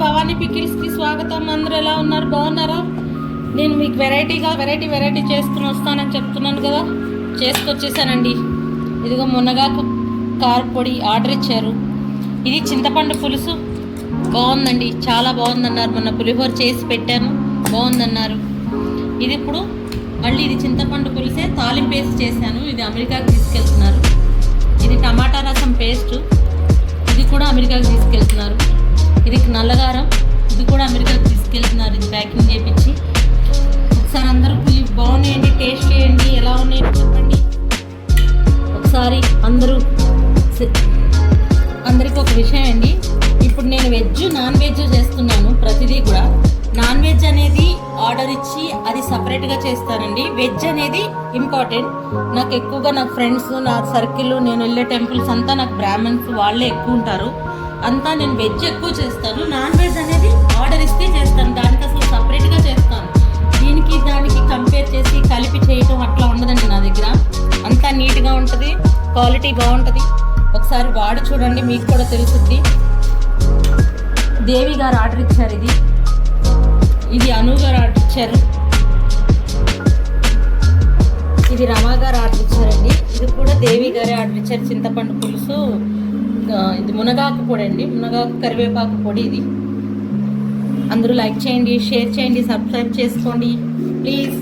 భవానీ పికిల్స్కి స్వాగతం. అందరూ ఎలా ఉన్నారు? బాగున్నారా? నేను మీకు వెరైటీగా వెరైటీ వెరైటీ చేసుకుని వస్తానని చెప్తున్నాను కదా. చేసుకొచ్చేసానండి. ఇదిగో మునగాకు కారపొడి ఆర్డర్ ఇచ్చారు. ఇది చింతపండు పులుసు. బాగుందండి. చాలా బాగుందన్నారు. మొన్న పులిహోర చేసి పెట్టాను. బాగుందన్నారు. ఇది ఇప్పుడు మళ్ళీ ఇది చింతపండు పులిసే. తాలింపు వేసి చేశాను. ఇది అమెరికాకి తీసుకెళ్తున్నారు. ఇది టమాటా రసం పేస్ట్. ఇది కూడా అమెరికాకి తీసుకెళ్తున్నారు. ఇది నల్లగారం. ఇది కూడా అమెరికాకి తీసుకెళ్తున్నారు. ఇది ప్యాకింగ్ చేపించి. ఒకసారి అందరూ బాగున్నాయండి టేస్ట్ చేయండి ఎలా ఉన్నాయో చెప్పండి. ఒకసారి అందరూ అందరికీ ఒక విషయం అండి. ఇప్పుడు నేను వెజ్ నాన్ వెజ్ చేస్తున్నాను ప్రతిదీ కూడా. నాన్ వెజ్ అనేది ఆర్డర్ ఇచ్చి అది సపరేట్గా చేస్తానండి. వెజ్ అనేది ఇంపార్టెంట్. నాకు ఎక్కువగా నా ఫ్రెండ్స్ నా సర్కిల్ నేను వెళ్ళే టెంపుల్స్ అంతా నాకు బ్రాహ్మణ్స్ వాళ్ళే ఎక్కువ ఉంటారు. అంతా నేను వెజ్ ఎక్కువ చేస్తాను. నాన్ వెజ్ అనేది ఆర్డర్ ఇస్తే చేస్తాను. దానికి అసలు సపరేట్గా చేస్తాను. దీనికి దానికి కంపేర్ చేసి కలిపి చేయటం అట్లా ఉండదండి నా దగ్గర. అంతా నీట్గా ఉంటుంది. క్వాలిటీ బాగుంటుంది. ఒకసారి వాడి చూడండి మీకు కూడా తెలుస్తుంది దేవి గారు ఆర్డర్ ఇచ్చారు ఇది. ఇది అను గారు ఆర్డర్ ఇచ్చారు. ఇది రమా గారు ఆర్డర్ ఇచ్చారండి. ఇది కూడా దేవి గారే ఆర్డర్ ఇచ్చారు. చింతపండు పులుసు. ఇది మునగాకు పొడి అండి. మునగాకు కరివేపాకు పొడి ఇది. అందరూ లైక్ చేయండి షేర్ చేయండి సబ్స్క్రైబ్ చేసుకోండి. ప్లీజ్.